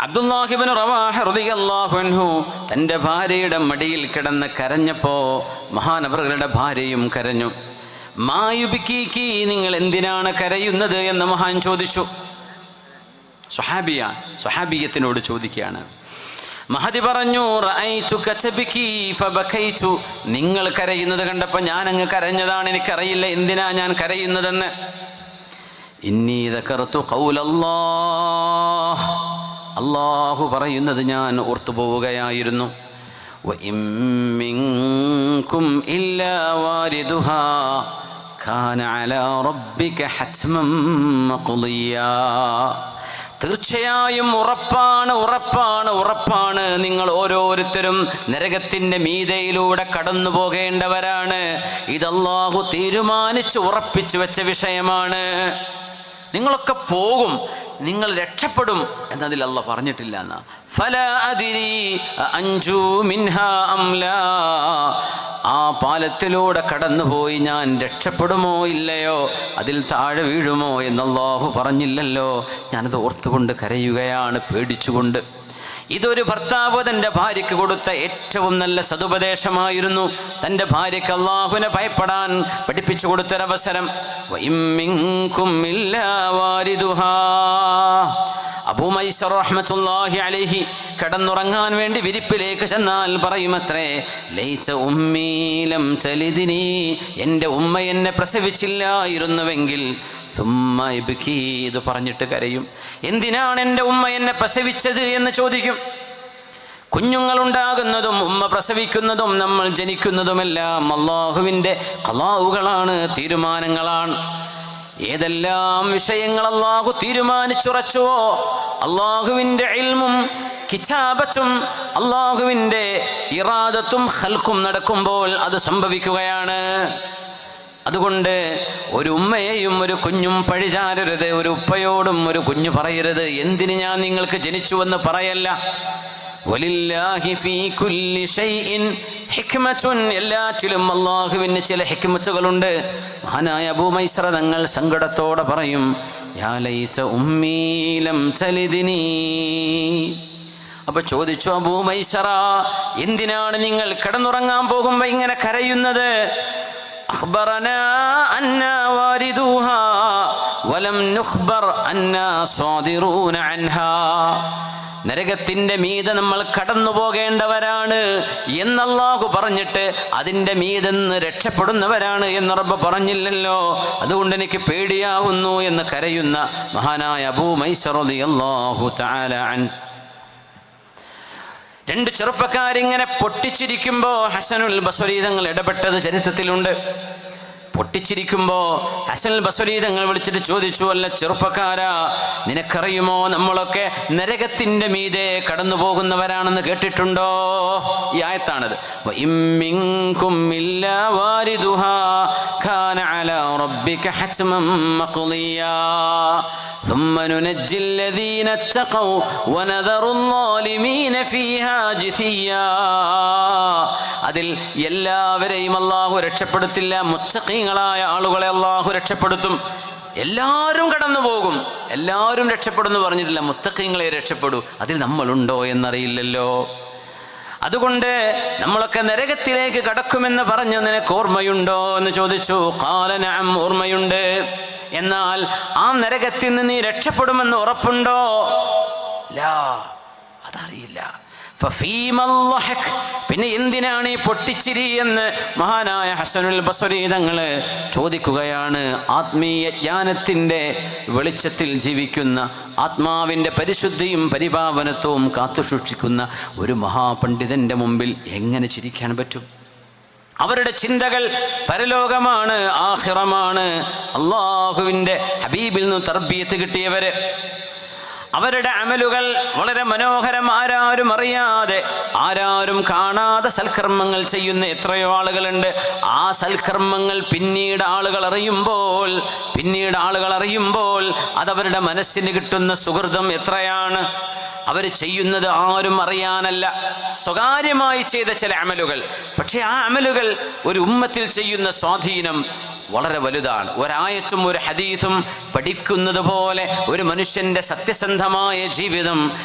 അബ്ദുല്ലാഹിബിൻ റവാഹു തന്റെ ഭാര്യയുടെ മടിയിൽ കിടന്ന് കരഞ്ഞപ്പോ മഹാനവറുകളുടെ ഭാര്യയും കരഞ്ഞു. മായുബിക്കീക്കി നിങ്ങൾ എന്തിനാണ് കരയുന്നത്? എന്ന് മഹാൻ ചോദിച്ചു. സുഹാബിയ സുഹാബിയത്തിനോട് ചോദിക്കുകയാണ്. മഹതി പറഞ്ഞു. നിങ്ങൾ കരയുന്നത് കണ്ടപ്പോൾ ഞാൻ അങ്ങ് കരഞ്ഞതാണ് എനിക്കറിയില്ല എന്തിനാ ഞാൻ കരയുന്നതെന്ന്. ഇന്നി ദക്കർത്തു ഖൗലല്ലാഹ് അള്ളാഹു പറയുന്നത് ഞാൻ ഓർത്തു പോവുകയായിരുന്നു. തീർച്ചയായും ഉറപ്പാണ് ഉറപ്പാണ് ഉറപ്പാണ്. നിങ്ങൾ ഓരോരുത്തരും നരകത്തിന്റെ മീതയിലൂടെ കടന്നു പോകേണ്ടവരാണ്. ഇതല്ലാഹു തീരുമാനിച്ച് ഉറപ്പിച്ചു വെച്ച വിഷയമാണ്. നിങ്ങളൊക്കെ പോകും. നിങ്ങൾ രക്ഷപ്പെടും എന്നതിൽ അല്ല പറഞ്ഞിട്ടില്ല എന്നാ. ഫല ആ പാലത്തിലൂടെ കടന്നുപോയി ഞാൻ രക്ഷപ്പെടുമോ ഇല്ലയോ? അതിൽ താഴെ വീഴുമോ എന്നല്ലാഹു പറഞ്ഞില്ലല്ലോ. ഞാനത് ഓർത്തുകൊണ്ട് കരയുകയാണ് പേടിച്ചുകൊണ്ട്. ഇതൊരു ഭർത്താവ് തന്റെ ഭാര്യയ്ക്ക് കൊടുത്ത ഏറ്റവും നല്ല സതുപദേശമായിരുന്നു തന്റെ ഭാര്യയ്ക്ക് അള്ളാഹുവിനെ ഭയപ്പെടാൻ പഠിപ്പിച്ചു കൊടുത്തൊരവസരം വഇമ്മിൻകും ഇല്ല വാരിദുഹാ. അബൂ മൈസർ അലൈഹി കിടന്നുറങ്ങാൻ വേണ്ടി വിരിപ്പിലേക്ക് ചെന്നാൽ പറയുമത്രേ ലയിച്ച ഉമ്മീലം ചലിതിനി എന്റെ ഉമ്മ എന്നെ പ്രസവിച്ചില്ലായിരുന്നുവെങ്കിൽ. സുമ്മ ഇബ്കി ഇത് പറഞ്ഞിട്ട് കരയും. എന്തിനാണ് എന്റെ ഉമ്മ എന്നെ പ്രസവിച്ചത് എന്ന് ചോദിക്കും. കുഞ്ഞുങ്ങളുണ്ടാകുന്നതും ഉമ്മ പ്രസവിക്കുന്നതും നമ്മൾ ജനിക്കുന്നതുമെല്ലാം അള്ളാഹുവിന്റെ കലാവുകളാണ് തീരുമാനങ്ങളാണ്. ഏതെല്ലാം വിഷയങ്ങൾ അള്ളാഹു തീരുമാനിച്ചുറച്ചുവോ അള്ളാഹുവിന്റെ ഇൽമും കിതാബത്തും അള്ളാഹുവിന്റെ ഇറാദത്തും ഹൽക്കും നടക്കുമ്പോൾ അത് സംഭവിക്കുകയാണ്. അതുകൊണ്ട് ഒരു ഉമ്മയെയും ഒരു കുഞ്ഞും പഴിചാരരുത് ഒരു ഉപ്പയോടും ഒരു കുഞ്ഞു പറയരുത്. എന്തിന് ഞാൻ നിങ്ങൾക്ക് ജനിച്ചുവെന്ന് പറയല്ല. എല്ലാറ്റിലും അള്ളാഹുവിന് ചില ഹിക്മത്തുകളുണ്ട്. മഹാനായ അബൂമൈസ്ര തങ്ങൾ സങ്കടത്തോടെ പറയും യാ ലൈസ ഉമ്മീലം ചലിദിനീ അപ്പൊ ചോദിച്ചു അബൂമൈസറ എന്തിനാണ് നിങ്ങൾ കിടന്നുറങ്ങാൻ പോകുമ്പോ ഇങ്ങനെ കരയുന്നത് أخبرنا أنا واردوها ولم نخبر أنا صادرون عنها നരകത്തിന്റെ മീതെ നമ്മൾ കടന്നു പോകേണ്ടവരാണ് എന്നല്ലാഹു പറഞ്ഞിട്ട് അതിന്റെ മീതെന്ന് രക്ഷപ്പെടുന്നവരാണ് എന്ന് റബ്ബ് പറഞ്ഞില്ലല്ലോ. അതുകൊണ്ട് എനിക്ക് പേടിയാവുന്നു എന്ന് കരയുന്ന മഹാനായ അബൂ മൈസറലി അള്ളാഹു രണ്ട് ചെറുപ്പക്കാരിങ്ങനെ പൊട്ടിച്ചിരിക്കുമ്പോൾ ഹസനുൽ ബസ്വരീതങ്ങൾ ഇടപെട്ടത് ചരിത്രത്തിലുണ്ട്. പൊട്ടിച്ചിരിക്കുമ്പോൾ ബസരി തങ്ങൾ വിളിച്ചിട്ട് ചോദിച്ചു അല്ല ചെറുപ്പക്കാരാ നിനക്കറിയുമോ നമ്മളൊക്കെ നരകത്തിന്റെ മീതെ കടന്നു പോകുന്നവരാണെന്ന് കേട്ടിട്ടുണ്ടോ? ഈ ആയത്താണത്. അതിൽ എല്ലാവരെയും അള്ളാഹു രക്ഷപ്പെടുത്തില്ല. മുത്തക്കീങ്ങളായ ആളുകളെ അള്ളാഹു രക്ഷപ്പെടുത്തും. എല്ലാവരും കടന്നു പോകും. എല്ലാവരും രക്ഷപ്പെടുന്നു പറഞ്ഞിട്ടില്ല മുത്തക്കീങ്ങളെ രക്ഷപ്പെടൂ. അതിൽ നമ്മളുണ്ടോ എന്നറിയില്ലല്ലോ. അതുകൊണ്ട് നമ്മളൊക്കെ നരകത്തിലേക്ക് കടക്കുമെന്ന് പറഞ്ഞു നിനക്ക് ഓർമ്മയുണ്ടോ എന്ന് ചോദിച്ചു. കാലനം ഓർമ്മയുണ്ട്. എന്നാൽ ആ നരകത്തിൽ നിന്ന് നീ രക്ഷപ്പെടുമെന്ന് ഉറപ്പുണ്ടോ? ലാ. പിന്നെ എന്തിനാണ് ഈ പൊട്ടിച്ചിരി എന്ന് മഹാനായ ഹസനുൽ ബസരി തങ്ങൾ ചോദിക്കുകയാണ്. ആത്മീയ ജ്ഞാനത്തിന്റെ വെളിച്ചത്തിൽ ജീവിക്കുന്ന ആത്മാവിന്റെ പരിശുദ്ധിയും പരിപാവനത്വവും കാത്തുസൂക്ഷിക്കുന്ന ഒരു മഹാപണ്ഡിതന്റെ മുമ്പിൽ എങ്ങനെ ചിരിക്കാൻ പറ്റും? അവരുടെ ചിന്തകൾ പരലോകമാണ് ആഹിറമാണ് അള്ളാഹുവിന്റെ ഹബീബിൽ നിന്ന് തർബീയത്ത് കിട്ടിയവര് അവരുടെ അമലുകൾ വളരെ മനോഹരം ആരാരും അറിയാതെ ആരാരും കാണാതെ സൽക്കർമ്മങ്ങൾ ചെയ്യുന്ന എത്രയോ ആളുകളുണ്ട്. ആ സൽക്കർമ്മങ്ങൾ പിന്നീട് ആളുകൾ അറിയുമ്പോൾ പിന്നീട് ആളുകൾ അറിയുമ്പോൾ അതവരുടെ മനസ്സിന് കിട്ടുന്ന സുഹൃതം എത്രയാണ്? അവർ ചെയ്യുന്നത് ആരും അറിയാനല്ല. സ്വകാര്യമായി ചെയ്ത ചില അമലുകൾ. പക്ഷേ ആ അമലുകൾ ഒരു ഉമ്മത്തിൽ ചെയ്യുന്ന സ്വാധീനം വളരെ വലുതാണ്. ഒരായത്തും ഒരു ഹദീസും പഠിക്കുന്നത് പോലെ ഒരു മനുഷ്യന്റെ സത്യസന്ധമായ ജീവിതം